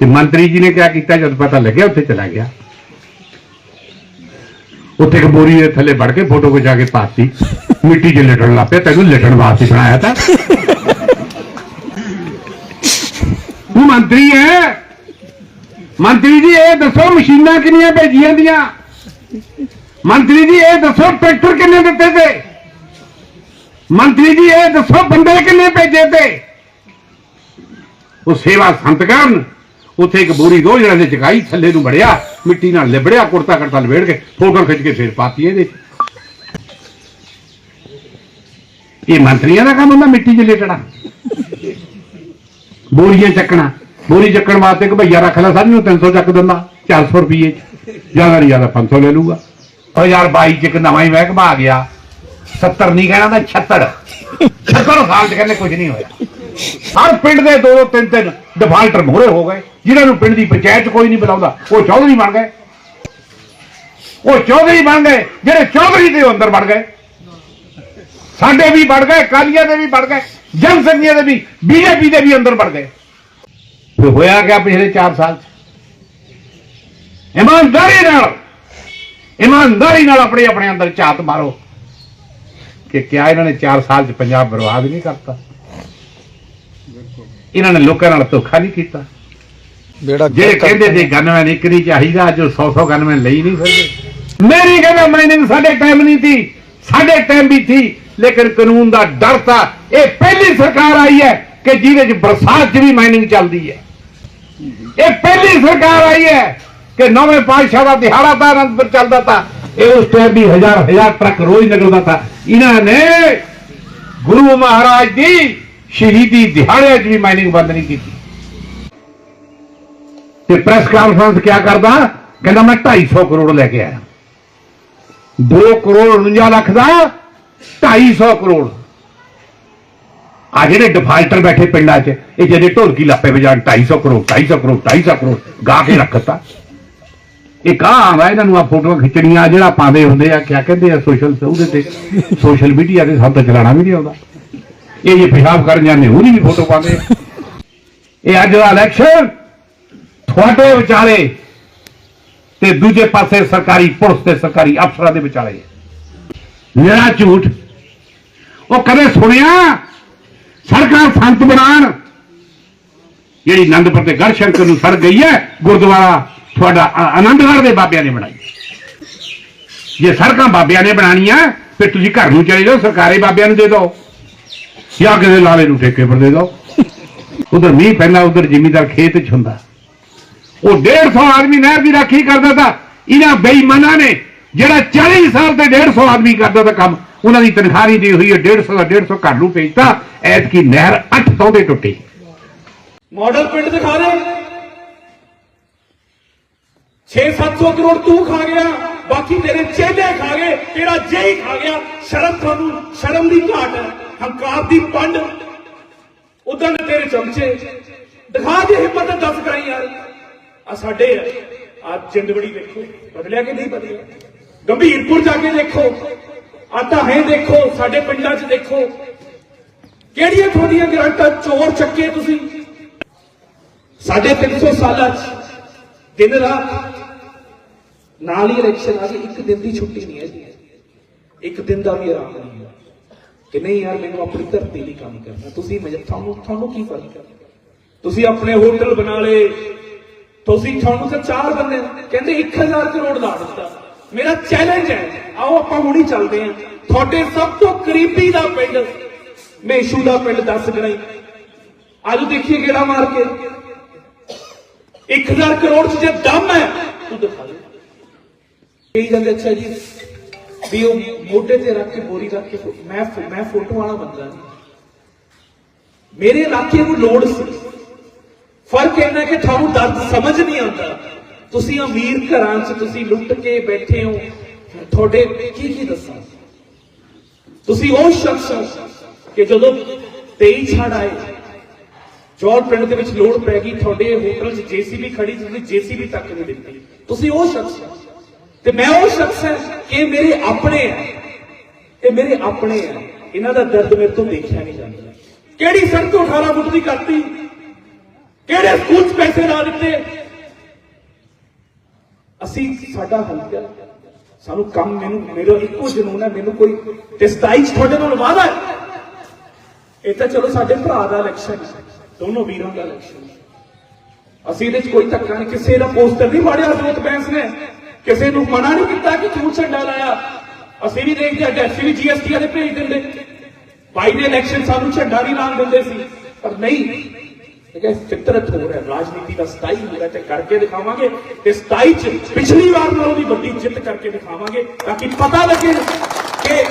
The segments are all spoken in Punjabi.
ਤੇ ਮੰਤਰੀ ਜੀ ਨੇ ਕਿਆ ਕੀਤਾ? ਜਦ ਪਤਾ ਲੱਗਿਆ, ਉੱਥੇ ਚਲਾ ਗਿਆ। ਉੱਥੇ ਇੱਕ ਬੋਰੀ ਦੇ ਥੱਲੇ ਵੜ ਕੇ ਫੋਟੋ ਖਿਚਾ ਕੇ ਪਾਤੀ। ਮਿੱਟੀ 'ਚ ਲਟਣ ਲੱਗ ਪਿਆ, ਤੈਨੂੰ ਲਟਣ ਵਾਸਤੇ ਬਣਾਇਆ ਤਾਂ। ਤੂੰ ਮੰਤਰੀ ਹੈ ਮੰਤਰੀ ਜੀ, ਇਹ ਦੱਸੋ ਮਸ਼ੀਨਾਂ ਕਿੰਨੀਆਂ ਭੇਜੀਆਂ ਦੀਆਂ? ਮੰਤਰੀ ਜੀ, ਇਹ ਦੱਸੋ ਟਰੈਕਟਰ ਕਿੰਨੇ ਦਿੱਤੇ ਤੇ? ਮੰਤਰੀ ਜੀ, ਇਹ ਦੱਸੋ ਬੰਦੇ ਕਿੰਨੇ ਭੇਜੇ ਤੇ? ਉਹ ਸੇਵਾ ਸੰਤ ਕਰਨ। ਉੱਥੇ ਇੱਕ ਬੋਰੀ ਦੋ ਜਿਹੜਾ ਨੇ ਚਕਾਈ ਥੱਲੇ ਨੂੰ ਵੜਿਆ, ਮਿੱਟੀ ਨਾਲ ਲਿਬੜਿਆ, ਕੁੜਤਾ ਕਰਤਾ ਲਵੇੜ ਕੇ ਫੋਟੋ ਖਿੱਚ ਕੇ ਫੇਰ ਪਾਤੀ ਇਹਦੇ। ਇਹ ਮੰਤਰੀਆਂ ਦਾ ਕੰਮ ਹੁੰਦਾ ਮਿੱਟੀ 'ਚ ਲੇਟਣਾ। ਬੋਰੀਆਂ ਚੱਕਣਾ। ਬੋਰੀ ਚੱਕਣ ਵਾਸਤੇ ਇੱਕ ਭਈਆ ਰੱਖ ਲੈ ਸਾਡੀ ਨੂੰ 300 ਚੱਕ ਦਿੰਦਾ 400 ਰੁਪਏ 'ਚ। ਜ਼ਿਆਦਾ ਨਹੀਂ ਜ਼ਿਆਦਾ 500 ਲੈ ਲੂਗਾ ਉਹ ਯਾਰ 22 ਚ ਇੱਕ ਨਵਾਂ ਹੀ ਮਹਿਕਮਾ ਆ ਗਿਆ। 70 ਨਹੀਂ ਕਹਿਣਾ ਤਾਂ 76 76 ਸਾਲ ਚ ਕਹਿੰਦੇ ਕੁਝ ਨਹੀਂ ਹੋਇਆ। ਹਰ ਪਿੰਡ ਦੇ ਦੋ ਦੋ ਤਿੰਨ ਤਿੰਨ ਡਿਫਾਲਟਰ ਮੋਹਰੇ ਹੋ ਗਏ। ਜਿਨ੍ਹਾਂ ਨੂੰ ਪਿੰਡ ਦੀ ਪੰਚਾਇਤ ਕੋਈ ਨਹੀਂ ਬੁਲਾਉਂਦਾ, ਉਹ ਚੌਧਰੀ ਬਣ ਗਏ। ਉਹ ਚੌਧਰੀ ਬਣ ਗਏ, ਜਿਹੜੇ ਚੌਧਰੀ ਦੇ ਅੰਦਰ ਵੜ ਗਏ। ਸਾਡੇ ਵੀ ਵੜ ਗਏ ਕਾਲੀਆਂ ਦੇ ਵੀ ਵੜ ਗਏ ਜਨ ਸੰਘੀਆਂ ਦੇ ਵੀ, ਬੀਜੇਪੀ ਦੇ ਵੀ ਅੰਦਰ ਵੜ ਗਏ। ਫਿਰ ਹੋਇਆ ਕਿਆ ਪਿਛਲੇ 4 ਸਾਲ ਚ? ਇਮਾਨਦਾਰੀ ਨਾਲ ਇਮਾਨਦਾਰੀ ਨਾਲ ਆਪਣੇ ਆਪਣੇ ਅੰਦਰ ਝਾਤ ਮਾਰੋ। ਕਿ ਕਿਆ ਇਹਨਾਂ ਨੇ 4 ਸਾਲ ਚ ਪੰਜਾਬ ਬਰਬਾਦ ਨਹੀਂ ਕਰਤਾ? ਇਹਨਾਂ ਨੇ ਲੋਕਾਂ ਨਾਲ ਧੋਖਾ ਨਹੀਂ ਕੀਤਾ। ਬੇੜਾ ਜਿਹੜੇ ਕਹਿੰਦੇ ਨੇ ਗਨਮੈਨ ਇੱਕ ਨਹੀਂ ਚਾਹੀਦਾ ਜੋ 100 100 ਗਨਮੈਨ ਲਈ ਨਹੀਂ ਫਿਰਦੇ। ਮੇਰੀ ਕਹਿੰਦਾ ਮਾਈਨਿੰਗ ਸਾਡੇ ਟਾਈਮ ਨਹੀਂ ਸੀ ਸਾਡੇ ਟਾਈਮ ਵੀ ਸੀ ਲੇਕਿਨ ਕਾਨੂੰਨ ਦਾ ਡਰ ਤਾਂ ਇਹ ਪਹਿਲੀ ਸਰਕਾਰ ਆਈ ਹੈ ਕਿ ਜਿਹਦੇ ਚ ਬਰਸਾਤ 'ਚ ਵੀ ਮਾਈਨਿੰਗ ਚੱਲਦੀ ਹੈ। ਇਹ ਪਹਿਲੀ ਸਰਕਾਰ ਆਈ ਹੈ ਕਿ ਨਵੇਂ ਪਾਤਸ਼ਾਹ ਦਾ ਦਿਹਾੜਾ ਤਾਂ ਅਨੰਦਪੁਰ ਚੱਲਦਾ ਤਾਂ ਇਹ ਉਸ ਟਾਈਮ ਵੀ ਹਜ਼ਾਰ ਹਜ਼ਾਰ ਟਰੱਕ ਰੋਜ਼ ਨਿਕਲਦਾ ਤਾਂ। ਇਹਨਾਂ ਨੇ ਗੁਰੂ ਮਹਾਰਾਜ ਦੀ ਸ਼ਹੀਦੀ ਦਿਹਾੜਿਆਂ 'ਚ ਵੀ ਮਾਈਨਿੰਗ ਬੰਦ ਨਹੀਂ ਕੀਤੀ। ਤੇ ਪ੍ਰੈਸ ਕਾਨਫਰੰਸ ਕਿਆ ਕਰਦਾ? ਕਹਿੰਦਾ, ਮੈਂ 250 ਕਰੋੜ ਲੈ ਕੇ ਆਇਆ। 2 ਕਰੋੜ 49 ਲੱਖ ਦਾ 250 ਕਰੋੜ। ਆ ਜਿਹੜੇ ਡਿਫਾਲਟਰ ਬੈਠੇ ਪਿੰਡਾਂ 'ਚ, ਇਹ ਜਿਹੜੇ ਢੋਲਕੀ ਲਾਪੇ ਵਜਾਣ 250 ਕਰੋੜ 250 ਕਰੋੜ 250 ਕਰੋੜ, ਗਾ ਕੇ ਰੱਖਤਾ ਇਹ ਕਹਾਂ ਆਵਾ ਇਹਨਾਂ ਨੂੰ ਆ ਫੋਟੋਆਂ ਖਿੱਚਣੀਆਂ ਜਿਹੜਾ ਪਾਉਂਦੇ ਹੁੰਦੇ ਆ, ਕਿਆ ਕਹਿੰਦੇ ਆ ਸੋਸ਼ਲ ਉਹਦੇ ਤੇ ਸੋਸ਼ਲ ਮੀਡੀਆ ਤੇ ਸਭ ਤੋਂ ਚਲਾਣਾ ਵੀ ਨਹੀਂ ਆਉਂਦਾ। ਇਹ ਜੇ ਪਿਸ਼ਾਬ ਕਰਨ ਜਾਂਦੇ, ਉਹਦੀ ਵੀ ਫੋਟੋ ਪਾਉਂਦੇ। ਇਹ ਅੱਜ ਦਾ ਇਲੈਕਸ਼ਨ ਤੁਹਾਡੇ ਵਿਚਾਲੇ ਤੇ ਦੂਜੇ ਪਾਸੇ ਸਰਕਾਰੀ ਪੁਲਿਸ ਤੇ ਸਰਕਾਰੀ ਅਫਸਰਾਂ ਦੇ ਵਿਚਾਲੇ ਨਿਹਰਾ ਝੂਠ, ਉਹ ਕਦੇ ਸੁਣਿਆ? ਸਰਕਾਰ ਸੰਤ ਬਣਾਣ ਜਿਹੜੀ ਆਨੰਦਪੁਰ ਤੇ ਗੜਸ਼ੰਕਰ ਨੂੰ ਸੜ ਗਈ ਹੈ, ਗੁਰਦੁਆਰਾ ਤੁਹਾਡਾ ਆਨੰਦਗੜ੍ਹ ਦੇ ਬਾਬਿਆਂ ਨੇ ਬਣਾਈ। ਜੇ ਸੜਕਾਂ ਬਾਬਿਆਂ ਨੇ ਬਣਾਣੀਆਂ ਫਿਰ ਤੁਸੀਂ ਘਰ ਨੂੰ ਚਲੇ ਜਾਓ, ਸਰਕਾਰੀ ਬਾਬਿਆਂ ਨੂੰ ਦੇ ਦਿਓ। ਜਾਂ ਕਿਸੇ ਲਾਲੇ ਨੂੰ ਠੇਕੇ ਪਰ ਦੇ ਦਿਓ। ਉਧਰ ਮੀਂਹ ਪੈਂਦਾ, ਉਧਰ ਜ਼ਿਮੀਦਾਰ ਖੇਤ ਚ ਹੁੰਦਾ। ਉਹ 150 ਆਦਮੀ ਨਹਿਰ ਦੀ ਰਾਖੀ ਕਰਦਾ ਤਾਂ ਇਹਨਾਂ ਬੇਈਮਾਨਾਂ ਨੇ ਜਿਹੜਾ 40 ਸਾਲ ਤੇ 150 ਆਦਮੀ ਕਰਦਾ ਤਾਂ ਕੰਮ, ਉਹਨਾਂ ਦੀ ਤਨਖਾਹ ਨਹੀਂ ਦੀ ਹੋਈ ਹੈ 150 ਦਾ 150 ਘਰ ਨੂੰ ਭੇਜਤਾ, ਐਤਕੀ ਨਹਿਰ 8 ਸੌ ਦੇ ਟੁੱਟੀ। ਮਾਡਲ ਪਿੰਡ ਦਿਖਾ ਦੇ। 6-700 ਕਰੋੜ ਤੂੰ ਖਾ ਗਿਆ, ਬਾਕੀ ਤੇਰੇ ਚੇਲੇ ਖਾ ਗਏ, ਤੇਰਾ ਜੇਈ ਖਾ ਗਿਆ। ਸ਼ਰਮ ਤੁਹਾਨੂੰ, ਸ਼ਰਮ ਦੀ ਘਾਟ ਹੈ। ਹੰਕਾਰ ਦੀ ਪੰਡ। ਉਦੋਂ ਤੇਰੇ ਚਮਚੇ। ਦਿਖਾ ਦੇ ਹਿੰਮਤ ਤੇ ਦੱਸ ਕਰਾਈ ਯਾਰ। ਆ ਸਾਡੇ ਆ। ਆ ਜਿੰਦਵੜੀ ਦੇਖੋ ਬਦਲਿਆ ਕਿ ਨਹੀਂ ਬਦਲਿਆ? ਗੰਭੀਰਪੁਰ ਜਾ ਕੇ ਦੇਖੋ, ਆ ਤਾਂ ਹੈ ਦੇਖੋ, ਸਾਡੇ ਪਿੰਡਾਂ 'ਚ ਦੇਖੋ। ਕਿਹੜੀਆਂ ਤੁਹਾਡੀਆਂ ਗਰੰਟਾਂ ਚੋਰ ਚੱਕੇ ਤੁਸੀਂ? ਸਾਡੇ 300 ਸਾਲਾਂ 'ਚ ਦਿਨ ਰਾਤ ਨਾਲ ਹੀ ਇਲੈਕਸ਼ਨ ਆ ਗਈ, ਇੱਕ ਦਿਨ ਦੀ ਛੁੱਟੀ ਨਹੀਂ ਹੈ ਜੀ ਇੱਕ ਦਿਨ ਦਾ ਵੀ ਆਰਾਮ ਨਹੀਂ ਹੈ। ਕਿ ਨਹੀਂ ਯਾਰ, ਮੈਨੂੰ ਆਪਣੀ ਧਰਤੀ ਲਈ ਕੰਮ ਕਰਨਾ। ਤੁਸੀਂ ਮੈਨੂੰ ਤੁਹਾਨੂੰ ਤੁਹਾਨੂੰ ਕੀ ਫ਼ਰਕ ਤੁਸੀਂ ਆਪਣੇ ਹੋਟਲ ਬਣਾ ਲਏ ਤੁਸੀਂ ਤੁਹਾਨੂੰ ਤਾਂ ਚਾਰ ਬੰਦੇ ਕਹਿੰਦੇ 1000 ਕਰੋੜ ਦਾ ਦਿੱਤਾ। ਮੇਰਾ ਚੈਲੰਜ ਹੈ, ਆਓ ਆਪਾਂ ਹੁਣੀ ਚੱਲਦੇ ਹਾਂ। ਤੁਹਾਡੇ ਸਭ ਤੋਂ ਕਰੀਬੀ ਦਾ ਪਿੰਡ, ਮੇਸ਼ੂ ਦਾ ਪਿੰਡ ਦੱਸ ਗਣਾਈ ਆਜੋ ਦੇਖੀਏ ਕਿਹੜਾ ਮਾਰ ਕੇ। 1000 ਕਰੋੜ ਚ ਜੇ ਦਮ ਹੈ, ਤੂੰ ਦਿਖਾ ਦੇ। ਕਹੀ ਜਾਂਦੇ, ਅੱਛਾ ਜੀ, ਵੀ ਉਹ ਮੋਢੇ ਤੇ ਰੱਖ ਕੇ, ਬੋਰੀ ਰੱਖ ਕੇ, ਮੈਂ ਮੈਂ ਫੋਟੋ ਵਾਲਾ ਬੰਦਾ। ਨਹੀਂ ਮੇਰੇ ਇਲਾਕੇ ਨੂੰ ਲੋੜ ਸੀ। ਫ਼ਰਕ ਇਹਨਾਂ ਕਿ ਤੁਹਾਨੂੰ ਦਰਦ ਸਮਝ ਨਹੀਂ ਆਉਂਦਾ। ਤੁਸੀਂ ਅਮੀਰ ਘਰਾਂ 'ਚ ਤੁਸੀਂ ਲੁੱਟ ਕੇ ਬੈਠੇ ਹੋ। ਤੁਹਾਡੇ ਕੀ ਕੀ ਦੱਸਾਂ? ਤੁਸੀਂ ਉਹ ਸ਼ਖਸ ਹੋ ਕਿ ਜਦੋਂ 23 ਛੜ ਆਏ ਜੋਰ ਪਿੰਡ ਦੇ ਵਿੱਚ ਲੋੜ ਪੈ ਗਈ ਤੁਹਾਡੇ ਹੋਟਲ 'ਚ ਜੀਸੀਬੀ ਖੜੀ ਸੀ, ਤੁਸੀਂ ਜੀਸੀਬੀ ਤੱਕ ਨਹੀਂ ਦਿੱਤੀ। ਤੁਸੀਂ ਉਹ ਸ਼ਖਸ ਹੋ। ਤੇ ਮੈਂ ਉਹ ਸ਼ਖਸ ਹਾਂ ਕਿ ਮੇਰੇ ਆਪਣੇ ਹੈ। ਇਹ ਮੇਰੇ ਆਪਣੇ ਹੈ। ਇਹਨਾਂ ਦਾ ਦਰਦ ਮੇਰੇ ਤੋਂ ਦੇਖਿਆ ਨਹੀਂ ਜਾਂਦਾ। ਕਿਹੜੀ ਸੜਕ ਤੋਂ 18 ਫੁੱਟ ਦੀ ਕਰਤੀ ਕਿਹੜੇ ਸਕੂਲ 'ਚ ਪੈਸੇ ਲਾ ਦਿੱਤੇ? ਅਸੀਂ ਸਾਡਾ ਹਲਕਾ ਸਾਨੂੰ ਕੰਮ ਮੈਨੂੰ, ਮੇਰਾ ਇੱਕੋ ਜਨੂਨ ਹੈ, ਮੈਨੂੰ ਕੋਈ ਤੇ 27 ਚ ਤੁਹਾਡੇ ਨਾਲ ਵਾਦਾ ਇਹ ਤਾਂ ਚਲੋ ਸਾਡੇ ਭਰਾ ਦਾ ਇਲੈਕਸ਼ਨ ਦੋਨੋਂ ਵੀਰਾਂ ਦਾ ਇਲੈਕਸ਼ਨ ਅਸੀਂ ਇਹਦੇ ਚ ਕੋਈ ਧੱਕਾ ਨਹੀਂ, ਕਿਸੇ ਦਾ ਪੋਸਟਰ ਨਹੀਂ ਫਾੜਿਆ ਜੋਤ ਬੈਂਸ ਨੇ। ਕਿਸੇ ਨੂੰ ਮਨਾ ਨਹੀਂ ਕੀਤਾ ਕਿ ਤੂੰ ਝੰਡਾ ਲਾਇਆ। ਅਸੀਂ ਵੀ ਦੇਖਦੇ ਅੱਜ ਅਸੀਂ ਵੀ ਜੀਐਸਟੀ ਵਾਲੇ ਭੇਜ ਦਿੰਦੇ। ਬਾਈ ਦੇ ਇਲੈਕਸ਼ਨ ਸਾਨੂੰ ਝੰਡਾ ਨਹੀਂ ਲਾਣ ਦਿੰਦੇ ਸੀ। ਪਰ ਨਹੀਂ ਇਹ ਫਿਤਰਤ ਹੋ ਰਿਹਾ ਰਾਜਨੀਤੀ ਦਾ ਸਥਾਈ ਹੋ ਰਿਹਾ ਤੇ ਕਰਕੇ ਦਿਖਾਵਾਂਗੇ। ਤੇ ਸਤਾਈ ਚ ਪਿਛਲੀ ਵਾਰ ਨਾਲੋਂ ਵੀ ਵੱਡੀ ਜਿੱਤ ਕਰਕੇ ਦਿਖਾਵਾਂਗੇ, ਤਾਂ ਕਿ ਪਤਾ ਲੱਗੇ ਕਿ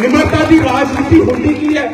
ਨਿਮਰਤਾ ਦੀ ਰਾਜਨੀਤੀ ਹੁੰਦੀ ਕੀ ਹੈ।